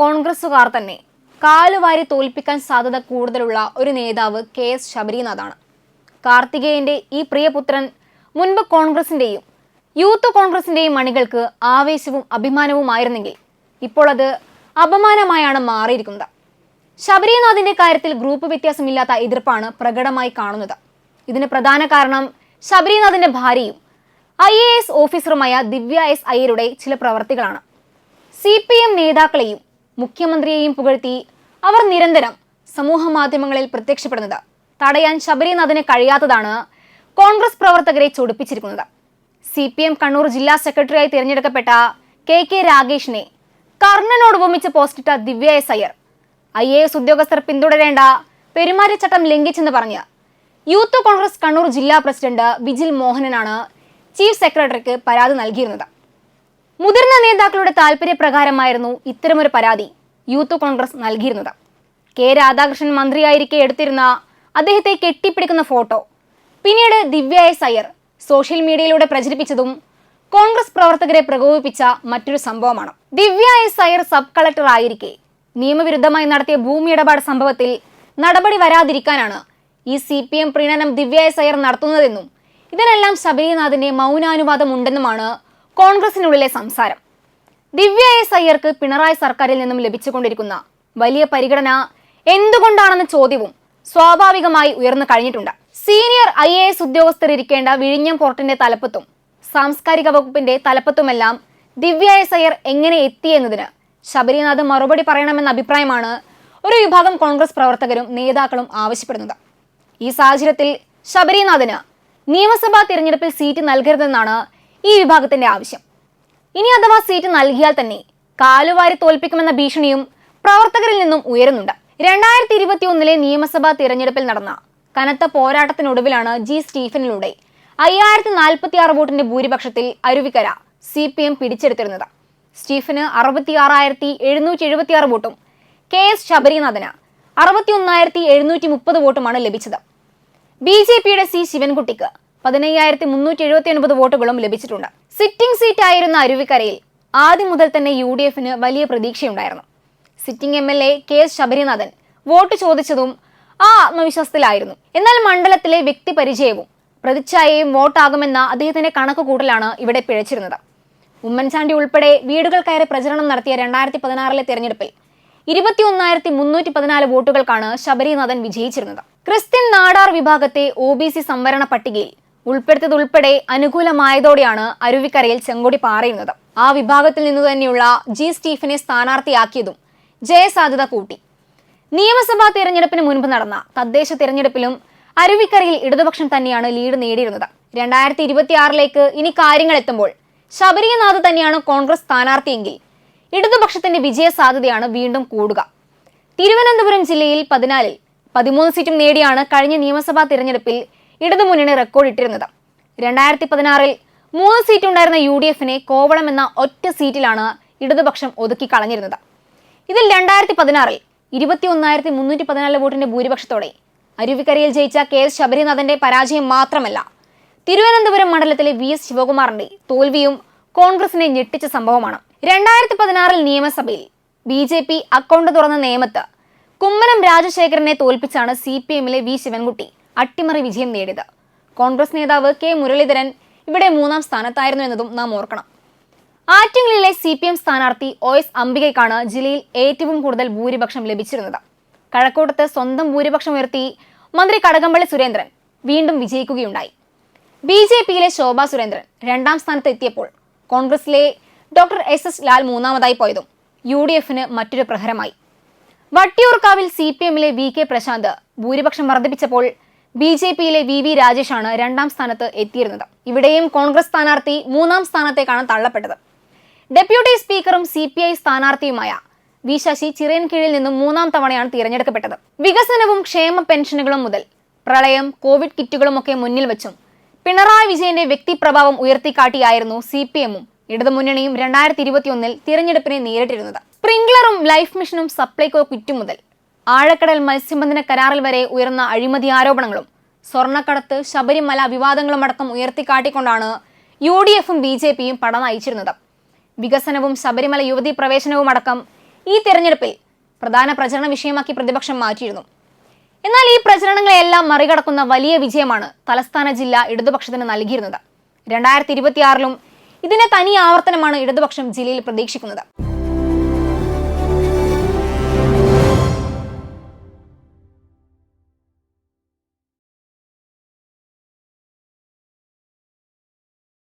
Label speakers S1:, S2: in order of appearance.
S1: കോൺഗ്രസുകാർ തന്നെ കാലുവാരി തോൽപ്പിക്കാൻ സാധ്യത കൂടുതലുള്ള ഒരു നേതാവ് കെ എസ് ശബരിനാഥാണ്. കാർത്തികേയന്റെ ഈ പ്രിയപുത്രൻ മുൻപ് കോൺഗ്രസിന്റെയും യൂത്ത് കോൺഗ്രസിന്റെയും മണികൾക്ക് ആവേശവും അഭിമാനവും അഭിമാനവുമായിരുന്നെങ്കിൽ ഇപ്പോൾ അത് അപമാനമായാണ് മാറിയിരിക്കുന്നത്. ശബരിനാഥിന്റെ കാര്യത്തിൽ ഗ്രൂപ്പ് വ്യത്യാസമില്ലാത്ത എതിർപ്പാണ് പ്രകടമായി കാണുന്നത്. ഇതിന് പ്രധാന കാരണം ശബരിനാഥിന്റെ ഭാര്യയും ഐ എ എസ് ഓഫീസറുമായ ദിവ്യ എസ് അയ്യരുടെ ചില പ്രവർത്തികളാണ്. സി പി എം നേതാക്കളെയും മുഖ്യമന്ത്രിയെയും പുകഴ്ത്തി അവർ നിരന്തരം സമൂഹ മാധ്യമങ്ങളിൽ പ്രത്യക്ഷപ്പെടുന്നത്. തടയാൻ ശബരിനാഥിന് കഴിയാത്തതാണ് കോൺഗ്രസ് പ്രവർത്തകരെ ചൊടിപ്പിച്ചിരിക്കുന്നത്. സി പി എം കണ്ണൂർ ജില്ലാ സെക്രട്ടറിയായി തിരഞ്ഞെടുക്കപ്പെട്ട കെ കെ രാഗേഷിനെ കർണനോട് ഉപമിച്ച് പോസ്റ്റിട്ട Divya S Iyer. I A S ഉദ്യോഗസ്ഥർ പിന്തുടരേണ്ട പെരുമാറ്റച്ചട്ടം ലംഘിച്ചെന്ന് പറഞ്ഞ് യൂത്ത് കോൺഗ്രസ് കണ്ണൂർ ജില്ലാ പ്രസിഡന്റ് വിജിൽ മോഹനനാണ് ചീഫ് സെക്രട്ടറിക്ക് പരാതി നൽകിയിരുന്നത്. മുതിർന്ന നേതാക്കളുടെ താല്പര്യപ്രകാരമായിരുന്നു ഇത്തരമൊരു പരാതി യൂത്ത് കോൺഗ്രസ് നൽകിയിരുന്നത്. കെ രാധാകൃഷ്ണൻ മന്ത്രിയായിരിക്കെ എടുത്തിരുന്ന അദ്ദേഹത്തെ കെട്ടിപ്പിടിക്കുന്ന ഫോട്ടോ പിന്നീട് ദിവ്യ എസ് സോഷ്യൽ മീഡിയയിലൂടെ പ്രചരിപ്പിച്ചതും കോൺഗ്രസ് പ്രവർത്തകരെ പ്രകോപിപ്പിച്ച മറ്റൊരു സംഭവമാണ്. Divya S Iyer sub collector ആയിരിക്കെ നിയമവിരുദ്ധമായി നടത്തിയ ഭൂമി ഇടപാട് സംഭവത്തിൽ നടപടി വരാതിരിക്കാനാണ് ഈ സി പി എം പ്രീണനം ദിവ്യ എസ് അയ്യർ നടത്തുന്നതെന്നും ഇതിനെല്ലാം ശബരിനാഥിന്റെ മൗനാനുവാദം ഉണ്ടെന്നുമാണ് കോൺഗ്രസിനുള്ളിലെ സംസാരം. ദിവ്യ എസ് അയ്യർക്ക് പിണറായി സർക്കാരിൽ നിന്നും ലഭിച്ചുകൊണ്ടിരിക്കുന്ന വലിയ പരിഗണന എന്തുകൊണ്ടാണെന്ന ചോദ്യവും സ്വാഭാവികമായി ഉയർന്നു കഴിഞ്ഞിട്ടുണ്ട്. സീനിയർ ഐ എ എസ് ഉദ്യോഗസ്ഥർ ഇരിക്കേണ്ട വിഴിഞ്ഞം പോർട്ടിന്റെ തലപ്പത്തും സാംസ്കാരിക വകുപ്പിന്റെ തലപ്പത്തുമെല്ലാം ദിവ്യ എസ് അയ്യർ എങ്ങനെ എത്തിയെന്നതിന് ശബരിനാഥ് മറുപടി പറയണമെന്ന അഭിപ്രായമാണ് ഒരു വിഭാഗം കോൺഗ്രസ് പ്രവർത്തകരും നേതാക്കളും ആവശ്യപ്പെടുന്നത്. ഈ സാഹചര്യത്തിൽ ശബരിനാഥിന് നിയമസഭാ തിരഞ്ഞെടുപ്പിൽ സീറ്റ് നൽകരുതെന്നാണ് ഈ വിഭാഗത്തിന്റെ ആവശ്യം. ഇനി അഥവാ സീറ്റ് നൽകിയാൽ തന്നെ കാലുവാരി തോൽപ്പിക്കുമെന്ന ഭീഷണിയും പ്രവർത്തകരിൽ നിന്നും ഉയരുന്നുണ്ട്. രണ്ടായിരത്തി ഇരുപത്തി ഒന്നിലെ നിയമസഭാ തിരഞ്ഞെടുപ്പിൽ നടന്ന കനത്ത പോരാട്ടത്തിനൊടുവിലാണ് ജി സ്റ്റീഫനിലൂടെ അയ്യായിരത്തി നാൽപ്പത്തി ആറ് വോട്ടിന്റെ ഭൂരിപക്ഷത്തിൽ അരുവിക്കര സി പി എം പിടിച്ചെടുത്തിരുന്നത്. സ്റ്റീഫന് അറുപത്തി ആറായിരത്തി എഴുന്നൂറ്റി എഴുപത്തി ആറ് വോട്ടും കെ എസ് ശബരിനാഥന് അറുപത്തി ഒന്നായിരത്തി എഴുന്നൂറ്റി മുപ്പത് വോട്ടുമാണ് ലഭിച്ചത്. ബി ജെ പിയുടെ സി ശിവൻകുട്ടിക്ക് പതിനയ്യായിരത്തി മുന്നൂറ്റി എഴുപത്തി ഒൻപത് വോട്ടുകളും ലഭിച്ചിട്ടുണ്ട്. സിറ്റിംഗ് സീറ്റ് ആയിരുന്ന അരുവിക്കരയിൽ ആദ്യം മുതൽ തന്നെ യു ഡി എഫിന് വലിയ പ്രതീക്ഷയുണ്ടായിരുന്നു. Sitting M L A K S Sabarinathan vote ചോദിച്ചതും ആ ആത്മവിശ്വാസത്തിലായിരുന്നു. എന്നാൽ മണ്ഡലത്തിലെ വ്യക്തിപരിചയവും പ്രതിച്ഛായയും വോട്ടാകുമെന്ന അദ്ദേഹത്തിന്റെ കണക്കുകൂട്ടലാണ് ഇവിടെ പിഴച്ചിരുന്നത്. ഉമ്മൻചാണ്ടി ഉൾപ്പെടെ വീടുകൾ കയറി പ്രചരണം നടത്തിയ രണ്ടായിരത്തി പതിനാറിലെ തെരഞ്ഞെടുപ്പിൽ ഇരുപത്തി ഒന്നായിരത്തി മുന്നൂറ്റി പതിനാല് വോട്ടുകൾക്കാണ് ശബരിനാഥൻ വിജയിച്ചിരുന്നത്. ക്രിസ്ത്യൻ നാടാർ വിഭാഗത്തെ ഒ ബി സി സംവരണ പട്ടികയിൽ ഉൾപ്പെടുത്തിയതുൾപ്പെടെ അനുകൂലമായതോടെയാണ് അരുവിക്കരയിൽ ചെങ്കൊടി പാറയുന്നത്. ആ വിഭാഗത്തിൽ നിന്നു തന്നെയുള്ള ജി സ്റ്റീഫനെ സ്ഥാനാർത്ഥിയാക്കിയതും ജയസാധ്യത കൂട്ടി. നിയമസഭാ തിരഞ്ഞെടുപ്പിന് മുൻപ് നടന്ന തദ്ദേശ തിരഞ്ഞെടുപ്പിലും അരുവിക്കരയിൽ ഇടതുപക്ഷം തന്നെയാണ് ലീഡ് നേടിയിരുന്നത്. രണ്ടായിരത്തി ഇരുപത്തിയാറിലേക്ക് ഇനി കാര്യങ്ങൾ എത്തുമ്പോൾ ശബരിനാഥ് തന്നെയാണ് കോൺഗ്രസ് സ്ഥാനാർത്ഥിയെങ്കിൽ ഇടതുപക്ഷത്തിന്റെ വിജയ സാധ്യതയാണ് വീണ്ടും കൂടുക. തിരുവനന്തപുരം ജില്ലയിൽ പതിനാലിൽ പതിമൂന്ന് സീറ്റും നേടിയാണ് കഴിഞ്ഞ നിയമസഭാ തിരഞ്ഞെടുപ്പിൽ ഇടതുമുന്നണി റെക്കോർഡ് ഇട്ടിരുന്നത്. രണ്ടായിരത്തി പതിനാറിൽ മൂന്ന് സീറ്റ് ഉണ്ടായിരുന്ന യു ഡി എഫിനെ കോവളം എന്ന ഒറ്റ സീറ്റിലാണ് ഇടതുപക്ഷം ഒതുക്കി കളഞ്ഞിരുന്നത്. ഇതിൽ രണ്ടായിരത്തി പതിനാറിൽ ഇരുപത്തി ഒന്നായിരത്തി മുന്നൂറ്റി പതിനാല് വോട്ടിന്റെ ഭൂരിപക്ഷത്തോടെ അരുവിക്കരയിൽ ജയിച്ച കെ എസ് ശബരിനാഥന്റെ പരാജയം മാത്രമല്ല തിരുവനന്തപുരം മണ്ഡലത്തിലെ വി എസ് ശിവകുമാറിന്റെ തോൽവിയും കോൺഗ്രസിനെ ഞെട്ടിച്ച സംഭവമാണ്. രണ്ടായിരത്തി പതിനാറിൽ നിയമസഭയിൽ ബി ജെ പി അക്കൗണ്ട് തുറന്ന നിയമത്ത് കുമ്മനം രാജശേഖരനെ തോൽപ്പിച്ചാണ് സി പി എമ്മിലെ വി ശിവൻകുട്ടി അട്ടിമറി വിജയം നേടിയത്. കോൺഗ്രസ് നേതാവ് കെ മുരളീധരൻ ഇവിടെ മൂന്നാം സ്ഥാനത്തായിരുന്നു എന്നതും നാം ഓർക്കണം. ആറ്റിങ്ങലിലെ സി പി എം സ്ഥാനാർത്ഥി ഒ എസ് അംബികയ്ക്കാണ് ജില്ലയിൽ ഏറ്റവും കൂടുതൽ ഭൂരിപക്ഷം ലഭിച്ചിരുന്നത്. കഴക്കൂട്ടത്ത് സ്വന്തം ഭൂരിപക്ഷം ഉയർത്തി മന്ത്രി കടകംപള്ളി സുരേന്ദ്രൻ വീണ്ടും വിജയിക്കുകയുണ്ടായി. ബി ജെ പിയിലെ ശോഭാ സുരേന്ദ്രൻ രണ്ടാം സ്ഥാനത്ത് എത്തിയപ്പോൾ കോൺഗ്രസിലെ ഡോക്ടർ എസ് എസ് ലാൽ മൂന്നാമതായി പോയതും യു ഡി എഫിന് മറ്റൊരു പ്രഹരമായി. വട്ടിയൂർക്കാവിൽ സി പി എമ്മിലെ വി കെ പ്രശാന്ത് ഭൂരിപക്ഷം വർദ്ധിപ്പിച്ചപ്പോൾ ബി ജെ പിയിലെ വി വി രാജേഷാണ് രണ്ടാം സ്ഥാനത്ത് എത്തിയിരുന്നത്. ഇവിടെയും കോൺഗ്രസ് സ്ഥാനാർത്ഥി മൂന്നാം സ്ഥാനത്തേക്കാണ് തള്ളപ്പെട്ടത്. ഡെപ്യൂട്ടി സ്പീക്കറും സി പി ഐ സ്ഥാനാർത്ഥിയുമായ വി ശശി ചിറയൻകീഴിൽ നിന്നും മൂന്നാം തവണയാണ് തിരഞ്ഞെടുക്കപ്പെട്ടത്. വികസനവും ക്ഷേമ പെൻഷനുകളും മുതൽ പ്രളയം കോവിഡ് കിറ്റുകളും ഒക്കെ മുന്നിൽ വെച്ചും പിണറായി വിജയന്റെ വ്യക്തിപ്രഭാവം ഉയർത്തിക്കാട്ടിയായിരുന്നു സി പി എമ്മും ഇടതുമുന്നണിയും രണ്ടായിരത്തി ഇരുപത്തിയൊന്നിൽ തിരഞ്ഞെടുപ്പിനെ നേരിട്ടിരുന്നത്. സ്പ്രിംഗ്ലറും ലൈഫ് മിഷനും സപ്ലൈകോ കിറ്റും മുതൽ ആഴക്കടൽ മത്സ്യബന്ധന കരാറിൽ വരെ ഉയർന്ന അഴിമതി ആരോപണങ്ങളും സ്വർണക്കടത്ത് ശബരിമല വിവാദങ്ങളും അടക്കം ഉയർത്തിക്കാട്ടിക്കൊണ്ടാണ് യു ഡി എഫും ബി ജെ പിയും പട നയിച്ചിരുന്നത്. വികസനവും ശബരിമല യുവതി പ്രവേശനവും അടക്കം ഈ തെരഞ്ഞെടുപ്പിൽ പ്രധാന പ്രചരണ വിഷയമാക്കി പ്രതിപക്ഷം മാറ്റിയിരുന്നു. എന്നാൽ ഈ പ്രചരണങ്ങളെല്ലാം മറികടക്കുന്ന വലിയ വിജയമാണ് തലസ്ഥാന ജില്ല ഇടതുപക്ഷത്തിന് നൽകിയിരുന്നത്. രണ്ടായിരത്തി ഇരുപത്തിയാറിലും ഇതിന്റെ തനി ആവർത്തനമാണ് ഇടതുപക്ഷം ജില്ലയിൽ പ്രതീക്ഷിക്കുന്നത്.